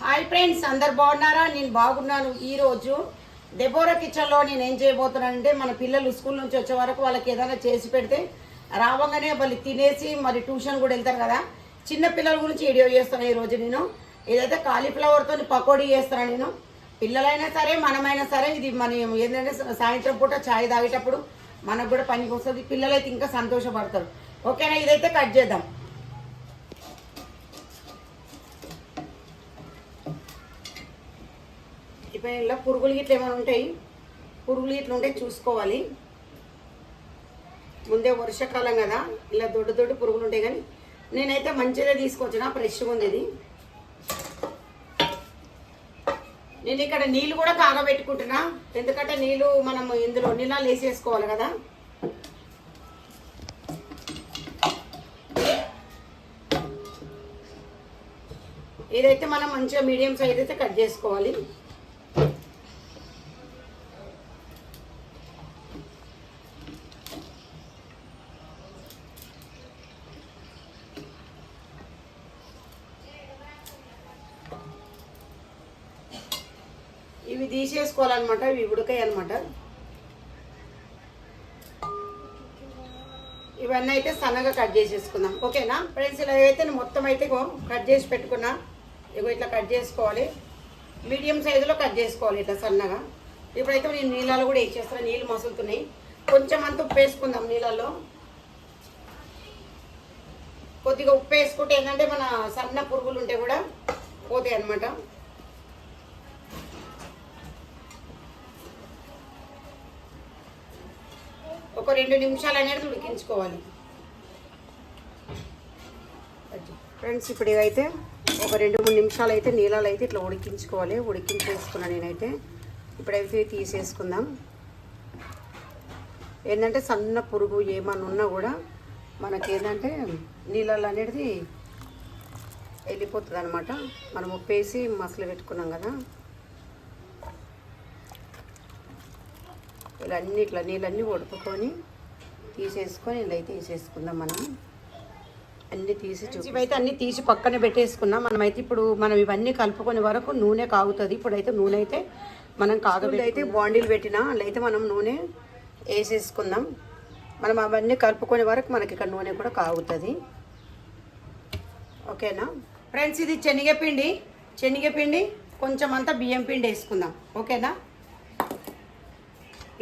Hi friends అందరు బాగున్నారా? నేను బాగున్నాను. ఈరోజు దెబోరా కిచెన్లో నేను ఏం చేయబోతున్నానంటే మన పిల్లలు స్కూల్ నుంచి వచ్చే వరకు వాళ్ళకి ఏదైనా చేసి పెడితే రావంగానే వాళ్ళు తినేసి మరి ట్యూషన్ కూడా వెళ్తారు కదా. చిన్న పిల్లల గురించి వీడియో చేస్తాను ఈరోజు నేను. ఏదైతే కాలీఫ్లవర్తో పకోడీ చేస్తాను నేను. పిల్లలైనా సరే మనమైనా సరే ఇది మనం ఏంటంటే సాయంత్రం పూట ఛాయ్ తాగేటప్పుడు మనకు కూడా పనికి వస్తుంది. పిల్లలైతే ఇంకా సంతోషపడతారు. ఓకేనా? ఇదైతే కట్ చేద్దాం. ఇప్పుడు ఇలా పురుగులు గిట్ల ఏమైనా ఉంటాయి పురుగులు గిట్ల ఉంటే చూసుకోవాలి. ముందే వర్షాకాలం కదా ఇలా దొడ్డు దొడ్డు పురుగులు ఉంటాయి కానీ నేనైతే మంచిదే తీసుకొచ్చిన ఫ్రెష్గా ఉంది ఇది. నేను ఇక్కడ నీళ్ళు కూడా కాగబెట్టుకుంటున్నా ఎందుకంటే నీళ్ళు మనం ఇందులో నీళ్ళ వేసేసుకోవాలి కదా. ఇదైతే మనం మంచిగా మీడియం సైజ్ అయితే కట్ చేసుకోవాలి. ఇవి తీసేసుకోవాలన్నమాట ఇవి ఉడకాయి అనమాట ఇవన్నీ అయితే సన్నగా కట్ చేసేసుకుందాం. ఓకేనా? ఫ్రెండ్స్ ఇలా అయితే నేను మొత్తం అయితే కట్ చేసి పెట్టుకున్నా. ఇగో ఇట్లా కట్ చేసుకోవాలి. మీడియం సైజులో కట్ చేసుకోవాలి ఇట్లా సన్నగా. ఇప్పుడైతే నేను నీళ్ళలో కూడా వేసేస్తాను నీళ్ళు మసులుతున్నాయి. కొంచెం అంత ఉప్పు వేసుకుందాం నీళ్ళల్లో. కొద్దిగా ఉప్పు వేసుకుంటే ఏంటంటే మన సన్న పురుగులు ఉంటే కూడా పోతాయి అనమాట ఒక రెండు నిమిషాలు అనేది ఉడికించుకోవాలి ఫ్రెండ్స్ ఇప్పుడు ఇవైతే ఒక రెండు మూడు నిమిషాలు అయితే నీళ్ళలో అయితే ఇట్లా ఉడికించుకోవాలి. ఉడికించేసుకున్నాను నేనైతే. ఇప్పుడైతే తీసేసుకుందాం. ఏంటంటే సన్న పురుగు ఏమన్నా ఉన్నా కూడా మనకి ఏంటంటే నీళ్ళల్లో అనేది వెళ్ళిపోతుంది అనమాట మనం ఉప్పేసి మసలు పెట్టుకున్నాం కదా. ఇలా అన్ని ఇట్లా నీళ్ళన్నీ ఒడుపుకొని తీసేసుకొని ఇలా అయితే తీసేసుకుందాం మనం. అన్ని తీసి ఇవైతే అన్ని తీసి పక్కన పెట్టేసుకున్నాం. మనమైతే ఇప్పుడు మనం ఇవన్నీ కలుపుకునే వరకు నూనె కాగుతుంది. ఇప్పుడైతే నూనె అయితే మనం కాగబెట్టి అయితే బాండీలు పెట్టినా అలా అయితే మనం నూనె వేసేసుకుందాం. మనం అవన్నీ కలుపుకునే వరకు మనకి ఇక్కడ నూనె కూడా కాగుతుంది. ఓకేనా? ఫ్రెండ్స్ ఇది శనగపిండి. శనగపిండి కొంచెం అంతా బియ్యం పిండి వేసుకుందాం. ఓకేనా?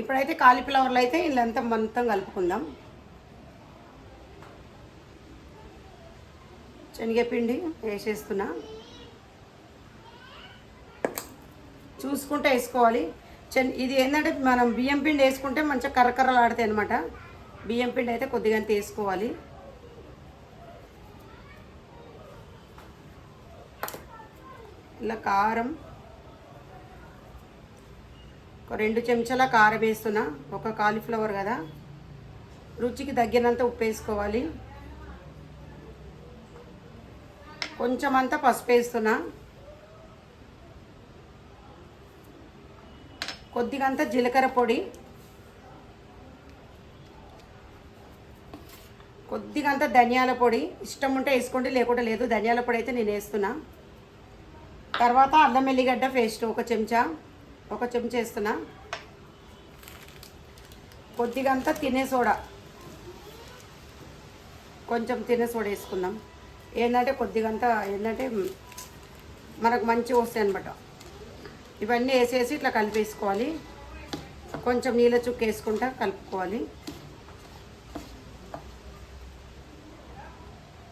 ఇప్పుడైతే కాలీఫ్లవర్లు అయితే ఇల్లంతా మొత్తం కలుపుకుందాం. శనగపిండి వేసేస్తున్నా. చూసుకుంటే వేసుకోవాలి. చెన్ ఇది ఏంటంటే మనం బియ్యం పిండి వేసుకుంటే మంచిగా కర్రకర్రలు ఆడతాయి అనమాట బియ్యం పిండి అయితే కొద్దిగా అంత వేసుకోవాలి. ఇలా కారం ఒక రెండు చెంచాల కారం వేస్తున్నా. ఒక కాలీఫ్లవర్ కదా. రుచికి తగ్గినంత ఉప్పు వేసుకోవాలి. కొంచెం అంతా పసుపు వేస్తున్నా. కొద్దిగంత జీలకర్ర పొడి. కొద్దిగంత ధనియాల పొడి. ఇష్టం ఉంటే వేసుకోండి లేకుండా లేదు. ధనియాల పొడి అయితే నేను వేస్తున్నా. తర్వాత అల్లం ఎల్లిగడ్డ పేస్ట్ ఒక చెంచా. ఒక చెంచా వేస్తున్నా. కొద్దిగంత తినే సోడా. కొంచెం తినే సోడా వేసుకుందాం. ఏంటంటే కొద్దిగంతా ఏంటంటే మనకు మంచిగా వస్తాయి అనమాట ఇవన్నీ వేసేసి ఇట్లా కలిపేసుకోవాలి. కొంచెం నీళ్ళ చుక్క వేసుకుంటా కలుపుకోవాలి.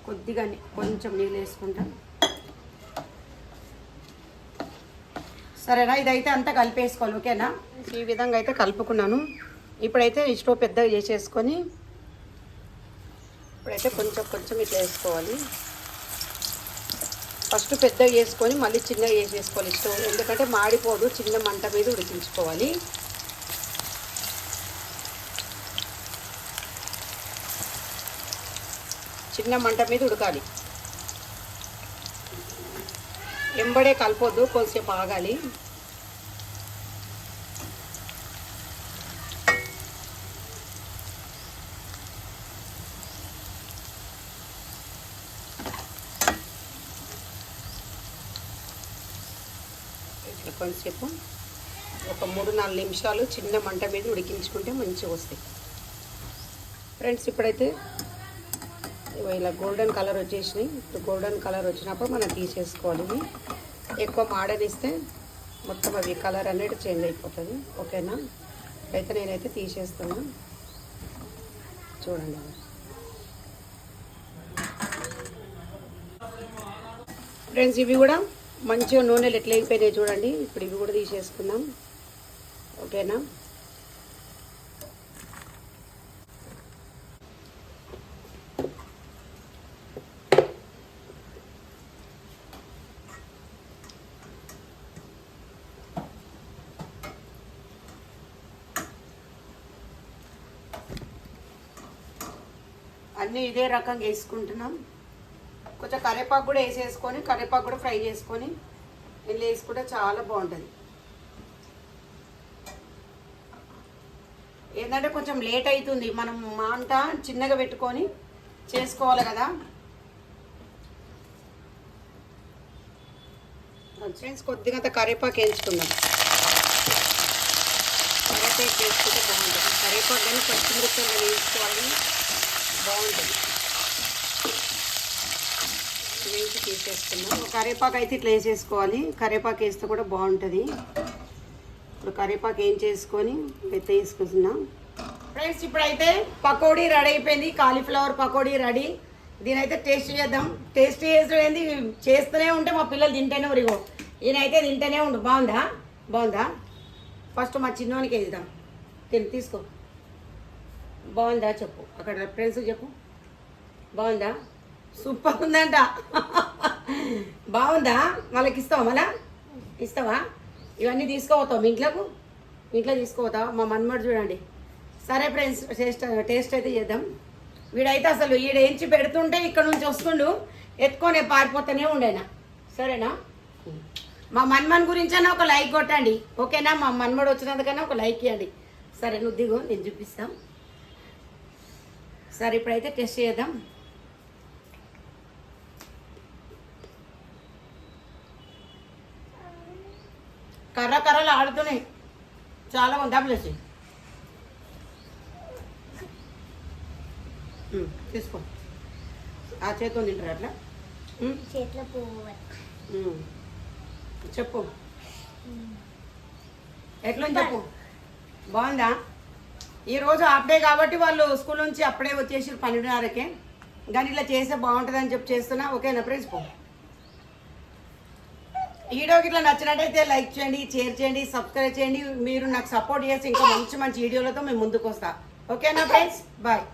కొద్దిగానే కొంచెం నీళ్ళు వేసుకుంటా. సరేనా? ఇదైతే అంతా కలిపేసుకోవాలి ఓకేనా? ఈ విధంగా అయితే కలుపుకున్నాను. ఇప్పుడైతే స్టవ్ పెద్దగా చేసేసుకొని ఇప్పుడైతే కొంచెం కొంచెం ఇట్లా వేసుకోవాలి. ఫస్ట్ పెద్దగా వేసుకొని మళ్ళీ చిన్నగా వేసేసుకోవాలి స్టవ్. ఎందుకంటే మాడిపోదు చిన్న మంట మీద ఉడికించుకోవాలి. చిన్న మంట మీద ఉడకాలి. ఎంబడే కలపొద్దు కొద్దిసేపు ఆగాలి. ఇట్లా ఒక మూడు నాలుగు నిమిషాలు చిన్న మంట మీద ఉడికించుకుంటే మంచిగా వస్తాయి. ఫ్రెండ్స్ ఇప్పుడైతే ఇలా గోల్డెన్ కలర్ వచ్చేసినాయి. ఇప్పుడు గోల్డెన్ కలర్ వచ్చినప్పుడు మనం తీసేసుకోవాలి. ఇవి ఎక్కువ మాడనిస్తే మొత్తం అవి కలర్ అనేది చేంజ్ అయిపోతుంది. ఓకేనా? అయితే నేనైతే తీసేస్తున్నా. చూడండి. ఫ్రెండ్స్ ఇవి కూడా మంచిగా నూనెలు ఎట్లా అయిపోయినాయి చూడండి. ఇప్పుడు ఇవి కూడా తీసేసుకుందాం. ఓకేనా? అన్నీ ఇదే రకంగా వేసుకుంటున్నాం. కొంచెం కరివేపాకు కూడా వేసేసుకొని కరివేపాకు కూడా ఫ్రై చేసుకొని వెళ్ళి వేసుకుంటే చాలా బాగుంటుంది. ఏంటంటే కొంచెం లేట్ అవుతుంది. మనం మంట చిన్నగా పెట్టుకొని చేసుకోవాలి కదా. ఫ్రెండ్స్ కొద్దిగా కరేపాకు కరివేపాకు వేయించుకుందాం కరివేపాకు వేసుకుంటే బాగుంటుంది. కరివేపాకు కానీ పచ్చిమిరపకాయలు వేసుకోవాలి. బాగుంటుంది వేసి తీసేసుకున్నాం కరివేపాకు అయితే ఇట్లా వేసేసుకోవాలి. కరివేపాకు వేస్తే కూడా బాగుంటుంది. ఇప్పుడు కరివేపాకు ఏం చేసుకొని మెత్త వేసుకుంటున్నాం ఫ్రెండ్స్ ఇప్పుడైతే పకోడీ రెడీ అయిపోయింది. Cauliflower pakodi ready. దీని అయితే టేస్ట్ చేద్దాం. టేస్ట్ చేసేది చేస్తూనే ఉంటే మా పిల్లలు తింటేనే ఉరిగో. ఈయనైతే తింటేనే ఉండు. బాగుందా? బాగుందా? ఫస్ట్ మా చిన్నోనికి వేద్దాం. తిని తీసుకో. బాగుందా చెప్పు. అక్కడ ఫ్రెండ్స్ చెప్పు. బాగుందా? సూపర్ ఉందంట. బాగుందా? వాళ్ళకి ఇస్తావా మళ్ళా? ఇస్తావా? ఇవన్నీ తీసుకోపోతావు మీ ఇంట్లోకు? ఇంట్లో తీసుకోపోతావా? మా మన్మడు చూడండి. సరే ఫ్రెండ్స్ టేస్ట్ టేస్ట్ అయితే చేద్దాం. వీడైతే అసలు ఈడ ఎంచి పెడుతుంటే ఇక్కడ నుంచి వస్తుండు. ఎత్తుకొని పారిపోతూనే ఉండేనా సరేనా? మా మన్మన్ గురించైనా ఒక లైక్ కొట్టండి. ఓకేనా? మా మన్మడు వచ్చినందుకన్నా ఒక లైక్ ఇవ్వండి సరే నువ్వు దిగు నేను చూపిస్తాం. సరే ఇప్పుడైతే టెస్ట్ చేద్దాం. కర్ర కర్రలు ఆడుతున్నాయి. చాలా ఉంది డబ్బులు తీసుకో. ఆ చేతితో తింటారు అట్లా. చెప్పు. ఎట్లుంది చెప్పు. బాగుందా? ఈరోజు హాఫ్ డే కాబట్టి వాళ్ళు స్కూల్ నుంచి అప్పుడే వచ్చేసి పన్నెండున్నరకే. కానీ ఇట్లా చేస్తే బాగుంటుందని చెప్పి చేస్తున్నా. ఓకేనా ఫ్రెండ్స్ పో. వీడియోకి ఇట్లా నచ్చినట్టయితే లైక్ చేయండి షేర్ చేయండి సబ్స్క్రైబ్ చేయండి. మీరు నాకు సపోర్ట్ చేసి ఇంకా మంచి మంచి వీడియోలతో మేము ముందుకు వస్తా ఓకేనా ఫ్రెండ్స్ బాయ్